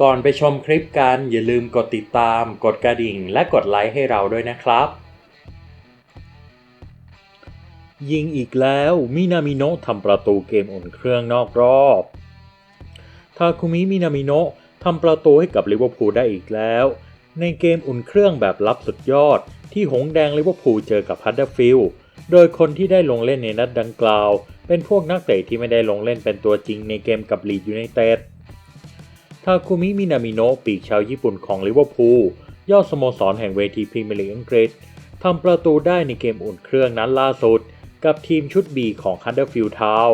ก่อนไปชมคลิปกันอย่าลืมกดติดตาม กดกระดิ่ง และกดไลค์ให้เราด้วยนะครับ ยิงอีกแล้วมินามิโนะทำประตูเกมอุ่นเครื่องนอกรอบทาคุมิมินามิโนะทำประตูให้กับลิเวอร์พูลได้อีกแล้ว ในเกมอุ่นเครื่องแบบลับสุดยอด ที่หงแดงลิเวอร์พูลเจอกับฮัตเดอร์ฟิลด์โดยคนที่ได้ลงเล่นในนัดดังกล่าว เป็นพวกนักเตะที่ไม่ได้ลงเล่นเป็นตัวจริงในเกมกับลีดยูไนเต็ด ทาคุมิมินามิโนะปีกชาวญี่ปุ่นของลิเวอร์พูลยอดสโมสรแห่งเวทีพรีเมียร์ลีกอังกฤษทำประตูได้ในเกมอุ่นเครื่องนั้นล่าสุด กับทีมชุด B ของฮันเดอร์ฟิลด์ทาว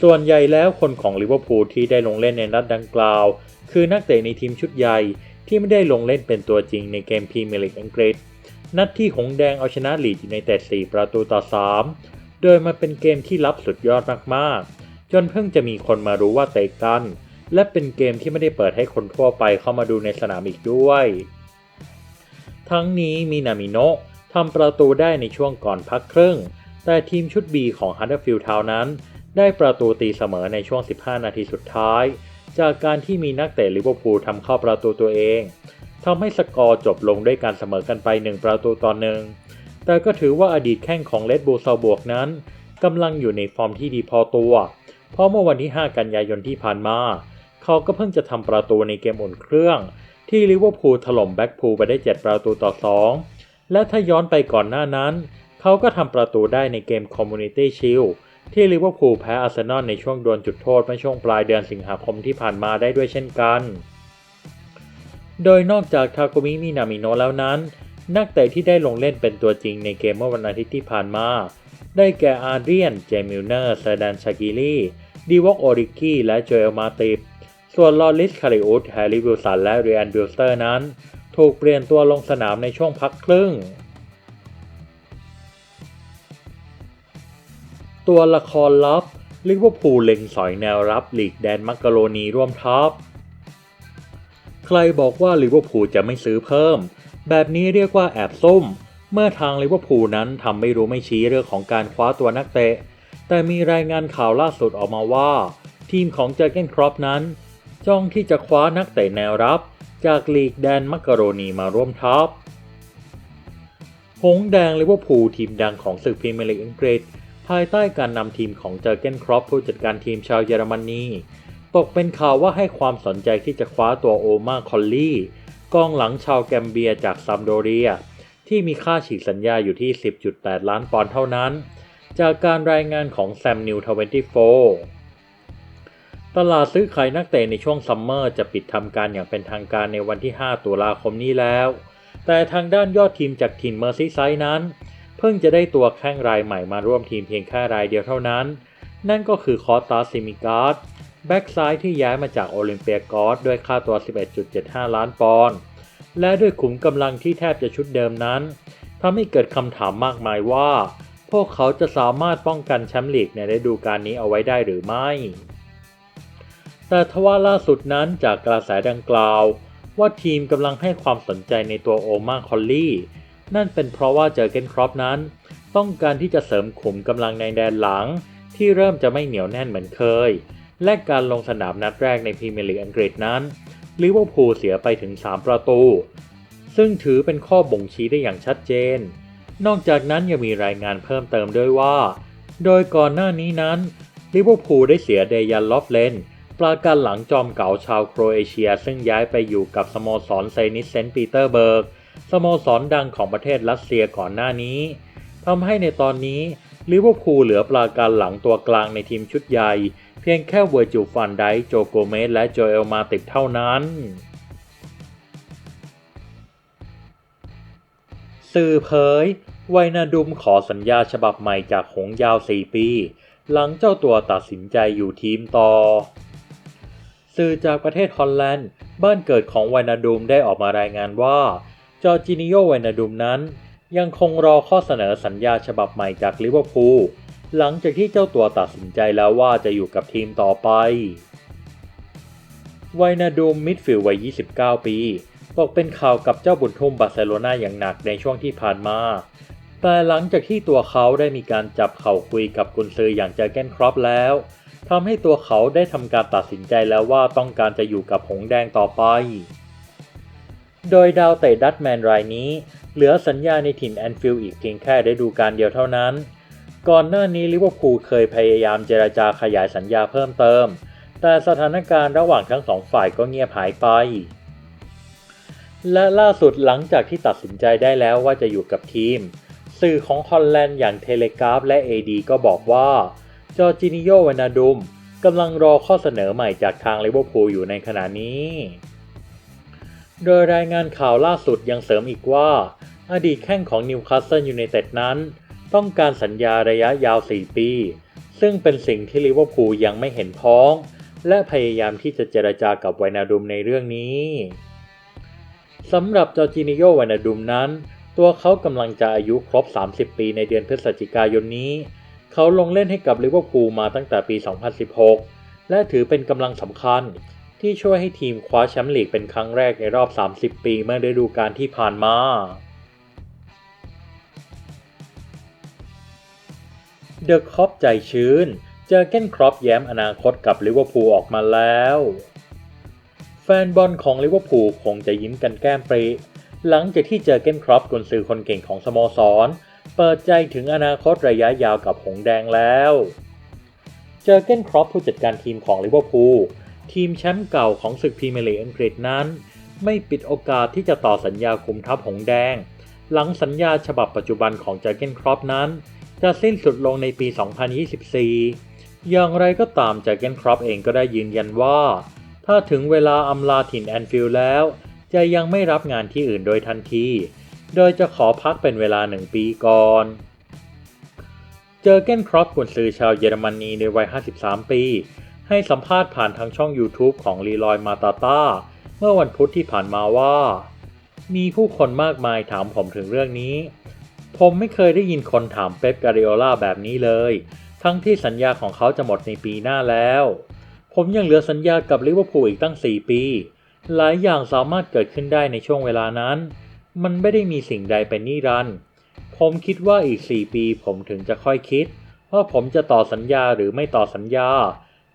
ส่วนใหญ่แล้วคนของลิเวอร์พูลที่ได้ลงเล่นในนัดดังกล่าว คือนักเตะในทีมชุดใหญ่ที่ไม่ได้ลงเล่นเป็นตัวจริงในเกมพรีเมียร์ลีกอังกฤษ นัดที่หงแดงเอาชนะลีดยูไนเต็ด4ประตูต่อ 3 โดยมาเป็นเกมที่ลับสุดยอดมากๆ จนเพิ่งจะมีคนมารู้ว่าเตะกัน และเป็นเกมที่ไม่ได้เปิดให้คนทั่วไปเข้ามาดูในสนามอีกด้วย ทั้งนี้มีนามิโนะทำประตูได้ในช่วงก่อนพักครึ่ง แต่ทีมชุด B ของฮัตเตอร์ฟิลด์ทาวน์นั้น ได้ประตูตีเสมอในช่วง 15 นาทีสุดท้าย จากการที่มีนักเตะลิเวอร์พูลทำเข้าประตูตัวเองทำให้สกอร์จบลงด้วยการเสมอกันไป 1 ประตูต่อหนึ่งแต่ก็ถือว่าอดีตแข้งของเลดบูซาบวกนั้นกำลังอยู่ในฟอร์มที่ดีพอตัว เพราะเมื่อวันที่ 5 กันยายนที่ผ่านมา เขาก็เพิ่งจะทำประตูในเกมอุ่นเครื่อง ที่ลิเวอร์พูลถล่มแบ็กพูลไปได้ 7 ประตูต่อ 2 และถ้าย้อนไปก่อนหน้านั้น เขาก็ทำประตูได้ในเกม Community Shield ที่ลิเวอร์พูลแพ้อาร์เซนอลในช่วงดวลจุดโทษเมื่อช่วงปลายเดือนสิงหาคมที่ผ่านมาได้ด้วยเช่นกัน โดยนอกจากทาโกมิมินามิโนแล้วนั้น นักเตะที่ได้ลงเล่นเป็นตัวจริงในเกมเมื่อวันอาทิตย์ที่ผ่านมา ได้แก่อาร์เดียน เจมิลเนอร์เซอร์แดนชากิลีดีวอกโอริกี้ และโจเอลมาติฟ ส่วนลอริสคาริอุสแฮร์รี่วิลสันและเรียนบิลสเตอร์นั้น ถูกเปลี่ยนตัวลงสนามในช่วงพักครึ่ง ตัวละครลับลิเวอร์พูลเล็งสอยแนวรับหลีกแดนมักกะโรนีร่วมทัพใครบอกว่าลิเวอร์พูลจะไม่ซื้อเพิ่ม แบบนี้เรียกว่าแอบส้ม เมื่อทางลิเวอร์พูลนั้นทำไม่รู้ไม่ชี้เรื่องของการคว้าตัวนักเตะ แต่มีรายงานข่าวล่าสุดออกมาว่า ทีมของเจอร์เกนครอปนั้น จ้องที่จะคว้านักเตะแนวรับ จากลีกแดนมักกะโรนีมาร่วมทัพหงแดงลิเวอร์พูลทีมดังของศึกพรีเมียร์ลีกอังกฤษ ภายใต้การนำทีมของเจอร์เกนครอปผู้จัดการทีมชาวเยอรมนีตกเป็นข่าวว่าให้ความสนใจที่จะคว้าตัวโอมาคอลลี่กองหลังชาวแกมเบียจากซัมโดเรีย ที่มีค่าฉีกสัญญาอยู่ที่ 10.8 ล้านปอนด์เท่านั้น จากการรายงานของแซมนิว24ต ตลาดซื้อขายนักเตะในช่วงซัมเมอร์จะปิดทำการอย่างเป็นทางการในวันที่ 5 ตุลาคมนี้แล้ว แต่ทางด้านยอดทีมจากถิ่นเมอร์ซีไซด์นั้น เพิ่งจะได้ตัวแข้งรายใหม่มาร่วมทีมเพียงแค่รายเดียวเท่านั้น นั่นก็คือคอสตาซิมิการ์ดแบ็กซ้ายที่ย้ายมาจากโอลิมเปียกอสด้วยค่าตัว 11.75 ล้านปอนด์และด้วยขุมกำลังที่แทบจะชุดเดิมนั้นทำให้เกิดคำถามมากมายว่า พวกเขาจะสามารถป้องกันแชมป์ลีกในฤดูกาลนี้เอาไว้ได้หรือไม่ แต่ทว่าล่าสุดนั้นจากกระแสดังกล่าว ว่าทีมกำลังให้ความสนใจในตัวโอมาคอลลี่ นั่นเป็นเพราะว่าเจอเกนครอปนั้น ต้องการที่จะเสริมขุมกำลังในแดนหลัง ที่เริ่มจะไม่เหนียวแน่นเหมือนเคย และการลงสนามนัดแรกในพรีเมียร์ลีกอังกฤษนั้นลิเวอร์พูลเสียไปถึง 3 ประตู ซึ่งถือเป็นข้อบ่งชี้ได้อย่างชัดเจน นอกจากนั้นยังมีรายงานเพิ่มเติมด้วยว่า โดยก่อนหน้านี้นั้นลิเวอร์พูลได้เสียเดยันลอฟเลน ปราการหลังจอมเก่าชาวโครเอเชีย ซึ่งย้ายไปอยู่กับสโมสรเซนิสเซนต์ปีเตอร์เบิร์ก สโมสรดังของประเทศรัสเซียก่อนหน้านี้ทำให้ในตอนนี้ลิเวอร์พูลเหลือปราการหลังตัวกลางในทีมชุดใหญ่ เพียงแค่เวอร์จูฟันไดโจโกเมสและโจเอลมาติบเท่านั้นสื่อเผยไวนาดุมขอสัญญาฉบับใหม่จากหงยาว 4 ปี หลังเจ้าตัวตัดสินใจอยู่ทีมต่อ สื่อจากประเทศฮอลแลนด์ บ้านเกิดของไวนาดุมได้ออกมารายงานว่า จอร์จินิโยไวนาดุมนั้น ยังคงรอข้อเสนอสัญญาฉบับใหม่จากลิเวอร์พูลหลังจากที่เจ้าตัวตัดสินใจแล้วว่าจะอยู่กับทีมต่อไป ไวนาดูมมิดฟิลด์วัย 29 ปีตกเป็นข่าวกับเจ้าบุญทุ่มบาร์เซโลนาอย่างหนักในช่วงที่ผ่านมา แต่หลังจากที่ตัวเขาได้มีการจับเข่าคุยกับกุนซืออย่างเจอเกนครอปแล้ว ทำให้ตัวเขาได้ทำการตัดสินใจแล้วว่าต้องการจะอยู่กับหงแดงต่อไป โดยดาวเตะดัตแมนรายนี้ เหลือสัญญาในถิ่นแอนฟิลด์อีกเพียงแค่ได้ดูการเดียวเท่านั้น ก่อนหน้านี้ลิเวอร์พูลเคยพยายามเจรจาขยายสัญญาเพิ่มเติม แต่สถานการณ์ระหว่างทั้งสองฝ่ายก็เงียบหายไป และล่าสุดหลังจากที่ตัดสินใจได้แล้วว่าจะอยู่กับทีม สื่อของฮอลแลนด์อย่างเทเลกราฟและ AD ก็บอกว่า จอร์จินิโยวานาดุมกำลังรอข้อเสนอใหม่จากทางลิเวอร์พูลอยู่ในขณะนี้ โดยรายงานข่าวล่าสุดยังเสริมอีกว่า อดีตแข้งของนิวคาสเซิลยูไนเต็ดนั้น ต้องการสัญญาระยะยาว 4 ปี ซึ่งเป็นสิ่งที่ลิเวอร์พูลยังไม่เห็นพ้อง และพยายามที่จะเจรจากับวานาดุมในเรื่องนี้สำหรับจอร์จินิโยวานาดุมนั้น ตัวเขากำลังจะอายุครบ 30 ปีในเดือนพฤศจิกายนนี้ เขาลงเล่นให้กับลิเวอร์พูลมาตั้งแต่ปี 2016 และถือเป็นกำลังสำคัญที่ช่วยให้ทีมคว้าแชมป์ลีกเป็นครั้งแรกในรอบ 30 ปีเมื่อฤดูกาลที่ผ่านมาเดอะคอปใจชื้น เจอเก้นครอปแย้มอนาคตกับลิเวอร์พูลออกมาแล้ว แฟนบอลของลิเวอร์พูลคงจะยิ้มกันแก้มปรีหลังจากที่เจอเก้นครอปกุนซือคนเก่งของสโมสร เปิดใจถึงอนาคตระยะยาวกับหงแดงแล้ว เจอเกนครอปผู้จัดการทีมของลิเวอร์พูลทีมแชมป์เก่าของศึกพรีเมียร์ลีกอังกฤษนั้น ไม่ปิดโอกาสที่จะต่อสัญญาคุมทัพหงแดง หลังสัญญาฉบับปัจจุบันของเจอเกนครอปนั้น จะสิ้นสุดลงในปี 2024 อย่างไรก็ตามจากเกนครอปเองก็ได้ยืนยันว่า ถ้าถึงเวลาอำลาถิ่นแอนฟิลด์แล้ว จะยังไม่รับงานที่อื่นโดยทันที โดยจะขอพักเป็นเวลาหนึ่งปีก่อน เจอเกนครอปกุนซือชาวเยอรมนีในวัย 53 ปี ให้สัมภาษณ์ผ่านทางช่อง YouTube ของลีลอยมาตาตาเมื่อวันพุธที่ผ่านมาว่า มีผู้คนมากมายถามผมถึงเรื่องนี้ ผมไม่เคยได้ยินคนถามเป๊ปกาเรโอลาแบบนี้เลย ทั้งที่สัญญาของเขาจะหมดในปีหน้าแล้ว ผมยังเหลือสัญญากับลิเวอร์พูลอีกตั้ง 4 ปี หลายอย่างสามารถเกิดขึ้นได้ในช่วงเวลานั้น มันไม่ได้มีสิ่งใดเป็นนิรันดร์ผมคิดว่าอีก 4 ปีผมถึงจะค่อยคิด ว่าผมจะต่อสัญญาหรือไม่ต่อสัญญา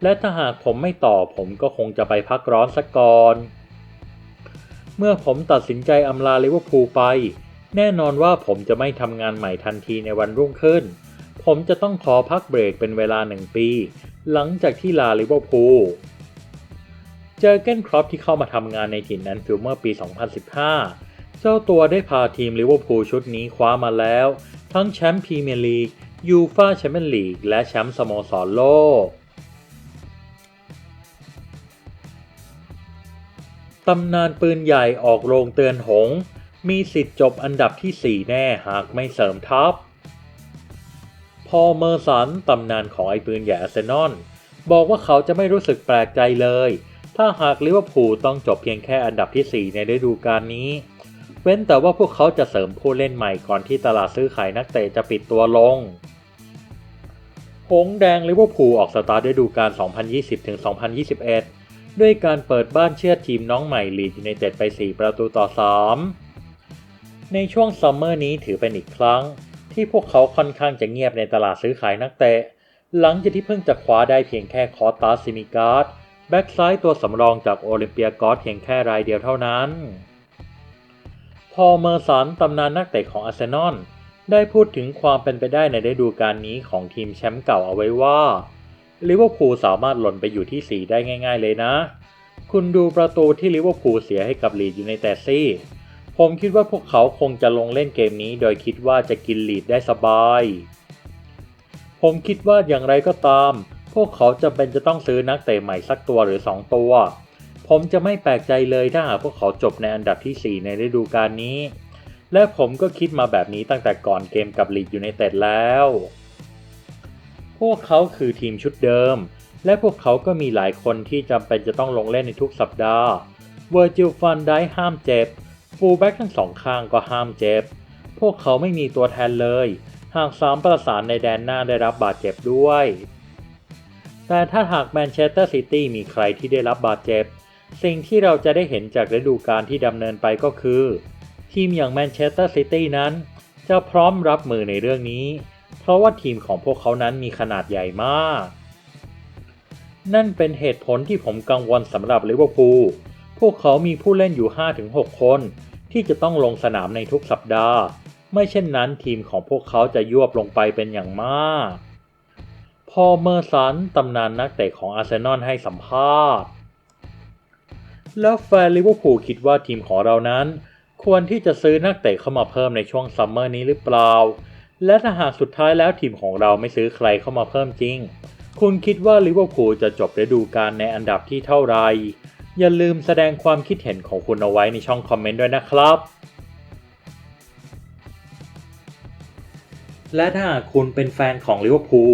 และถ้าหากผมไม่ต่อผมก็คงจะไปพักร้อนสักก่อนเมื่อผมตัดสินใจอำลาลิเวอร์พูลไป แน่นอนว่าผมจะไม่ทำงานใหม่ทันทีในวันรุ่งขึ้น ผมจะต้องขอพักเบรกเป็นเวลาหนึ่งปี หลังจากที่ลาลิเวอร์พูลเจอเกนครอปที่เข้ามาทำงานในถิ่นแอนฟิลเมื่อปี 2015 เจ้าตัวได้พาทีมลิเวอร์พูลชุดนี้คว้ามาแล้ว ทั้งแชมป์พรีเมียร์ลีกยูฟ่าแชมเปี้ยนลีกและแชมป์สโมสรโลกตำนานปืนใหญ่ออกโรงเตือนหง มีสิทธิ์จบอันดับที่ 4 แน่หากไม่เสริมทัพ พอเมอร์สันตำนานของไอ้ปืนใหญ่อาร์เซนอลบอกว่าเขาจะไม่รู้สึกแปลกใจเลย ถ้าหากลิเวอร์พูลต้องจบเพียงแค่อันดับที่ 4 ในฤดูกาลนี้ เว้นแต่ว่าพวกเขาจะเสริมผู้เล่นใหม่ก่อนที่ตลาดซื้อขายนักเตะจะปิดตัวลง หงแดงลิเวอร์พูลออกสตาร์ทฤดูกาล2020-2021 ด้วยการเปิดบ้านเชื่อทีมน้องใหม่ลีดยูไนเต็ดไป 4 ประตูต่อ 3 ในช่วงซัมเมอร์นี้ถือเป็นอีกครั้ง ที่พวกเขาค่อนข้างจะเงียบในตลาดซื้อขายนักเตะ หลังจากที่เพิ่งจะคว้าได้เพียงแค่คอตาซิมิการ์ดแบ็กซ้ายตัวสำรองจากโอลิมเปียกอสเพียงแค่รายเดียวเท่านั้น พอเมอร์สันตำนานนักเตะของอาร์เซนอลได้พูดถึงความเป็นไปได้ในฤดูกาลนี้ของทีมแชมป์เก่าเอาไว้ว่าลิเวอร์พูลสามารถหล่นไปอยู่ที่ 4 ได้ง่าย ๆ เลยนะ คุณดูประตูที่ลิเวอร์พูลเสียให้กับลีดอยู่ในแต่ซี่ ผมคิดว่าพวกเขาคงจะลงเล่นเกมนี้โดยคิดว่าจะกินลีดได้สบาย ผมคิดว่าอย่างไรก็ตาม พวกเขาจะเป็นจะต้องซื้อนักเตะใหม่สักตัวหรือ 2 ตัว ผมจะไม่แปลกใจเลยถ้าหากพวกเขาจบในอันดับที่ 4 ในฤดูกาลนี้ และผมก็คิดมาแบบนี้ตั้งแต่ก่อนเกมกับลีดยูไนเต็ดแล้ว พวกเขาคือทีมชุดเดิม และพวกเขาก็มีหลายคนที่จำเป็นจะต้องลงเล่นในทุกสัปดาห์ เวอร์จิลฟันได้ห้ามเจ็บ ฟูลแบ็กทั้งสองข้างก็ห้ามเจ็บ พวกเขาไม่มีตัวแทนเลย หากสามประสานในแดนหน้าได้รับบาดเจ็บด้วยแต่ถ้าหากแมนเชสเตอร์ซิตี้มีใครที่ได้รับบาดเจ็บ สิ่งที่เราจะได้เห็นจากฤดูกาลที่ดำเนินไปก็คือ ทีมอย่างแมนเชสเตอร์ซิตี้นั้น จะพร้อมรับมือในเรื่องนี้ เพราะว่าทีมของพวกเขานั้นมีขนาดใหญ่มาก นั่นเป็นเหตุผลที่ผมกังวลสำหรับลิเวอร์พูลพวกเขามีผู้เล่นอยู่ 5-6 คน ที่จะต้องลงสนามในทุกสัปดาห์ ไม่เช่นนั้นทีมของพวกเขาจะยวบลงไปเป็นอย่างมาก พอเมอร์สันตำนานนักเตะของอาร์เซนอลให้สัมภาษณ์ แล้วแฟนลิเวอร์พูลคิดว่าทีมของเรานั้น ควรที่จะซื้อนักเตะเข้ามาเพิ่มในช่วงซัมเมอร์นี้หรือเปล่า และถ้าหากสุดท้ายแล้วทีมของเราไม่ซื้อใครเข้ามาเพิ่มจริง คุณคิดว่าลิเวอร์พูลจะจบฤดูกาลในอันดับที่เท่าไหรอย่าลืมแสดงความคิดเห็นของคุณเอาไว้ในช่องคอมเมนต์ด้วยนะครับ และถ้าคุณเป็นแฟนของลิเวอร์พูล